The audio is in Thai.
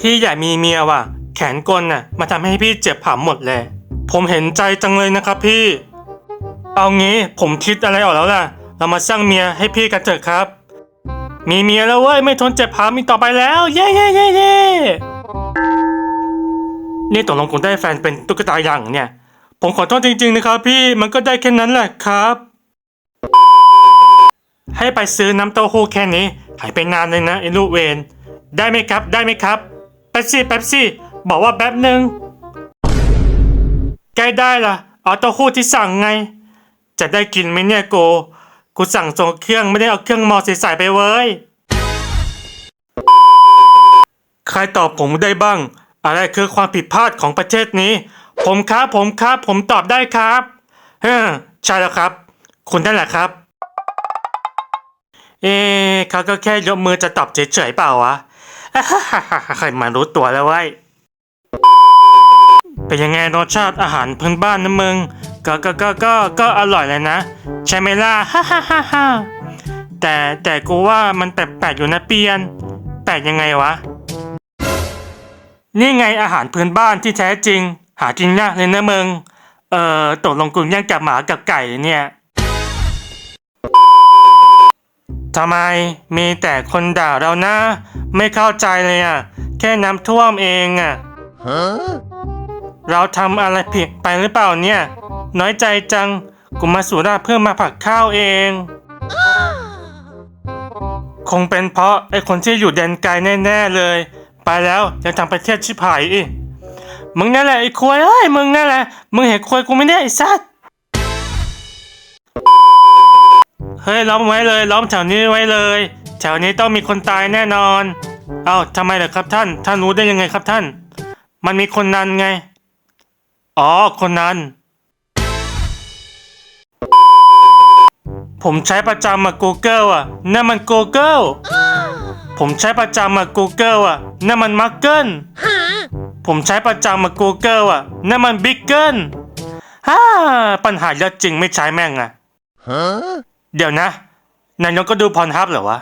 พี่อยากมีเมียว่ะ แขนกลน่ะมาทำให้พี่เจ็บผามหมดเลย ผมเห็นใจจังเลยนะครับพี่ เอางี้ผมคิดอะไรออกแล้วล่ะ เรามาสร้างเมียให้พี่กันเถอะครับ มีเมียแล้วเว้ยไม่ทนเจ็บผามอีกต่อไปแล้ว เย้เย้เย้เย้นี่ตกลงคุณได้แฟนเป็นตุ๊กตาอย่างเนี่ย ผมขอโทษจริง ๆ นะครับ พี่มันก็ได้แค่นั้นแหละครับ ให้ไปซื้อน้ำเต้าหู้แค่นี้หายไปนานเลยนะไอ้ลูกเวนได้ไหมครับ ได้ไหมครับ แป๊บซี่แป๊บซี่ บอกว่าแป๊บหนึ่งใกล้ได้ละเอาเต้าหู้ที่สั่งไง จะได้กินไหมเนี่ยโก กูสั่งส่งเครื่องไม่ได้เอาเครื่องมอใส่ไปเว้ย ใครตอบผมได้บ้าง อะไรคือความผิดพลาดของประเทศนี้ ผมครับผมครับ ผมตอบได้ครับเฮ้ใช่แล้วครับ คุณนั่นแหละครับ เอ๊เขาก็แค่ยกมือจะตอบเฉยๆเปล่าวะ ใครมารู้ตัวแล้วเว้เป็นยังไงรสชาติอาหารพื้นบ้านนะมึง ก็ก็ก็ก็ก็อร่อยเลยนะ ใช่ไหมล่ะฮ่าฮ่าฮ่าฮ่าแต่แต่กูว่ามันแปลกๆอยู่นะเปียน แปลกยังไงวะ นี่ไงอาหารพื้นบ้านที่แท้จริง หากินยากเลยนะมึง เอ่อตกลงกูย่างกับหมากับไก่เนี่ย ทำไมมีแต่คนด่าเรานะ ไม่เข้าใจเลยอะ แค่น้ำท่วมเองอะเราทำอะไรผิดไปหรือเปล่าเนี่ย น้อยใจจังกูมาสุราษฎร์เพื่อมาผักข้าวเอง คงเป็นเพราะไอ้คนที่อยู่แดนไกลแน่ๆเลย ไปแล้วยังทำประเทศชิบหายอีกมึงนั่นแหละไอ้ควยเอ้ยมึงนั่นแหละ มึงเห็นควยกูไม่ได้ไอ้สัส เฮ้ยล้อมไว้เลย ล้อมแถวนี้ไว้เลย แถวนี้ต้องมีคนตายแน่นอน เอ้าทำไมเหรอครับท่าน ท่านรู้ได้ยังไงครับท่าน มันมีคนนั้นไง อ๋อ คนนั้น ผมใช้ประจำอะ Google อะนั่นมัน Google ผมใช้ประจำอะ Google อะนั่นมัน m a r k e n ผมใช้ประจำอะ Google อะนั่นมัน b i g g e n ฮ่า ปัญหาเยอะจริงไม่ใช้แม่งอะ เดี๋ยวนะ นายกก็ดูพรทับเหรอวะ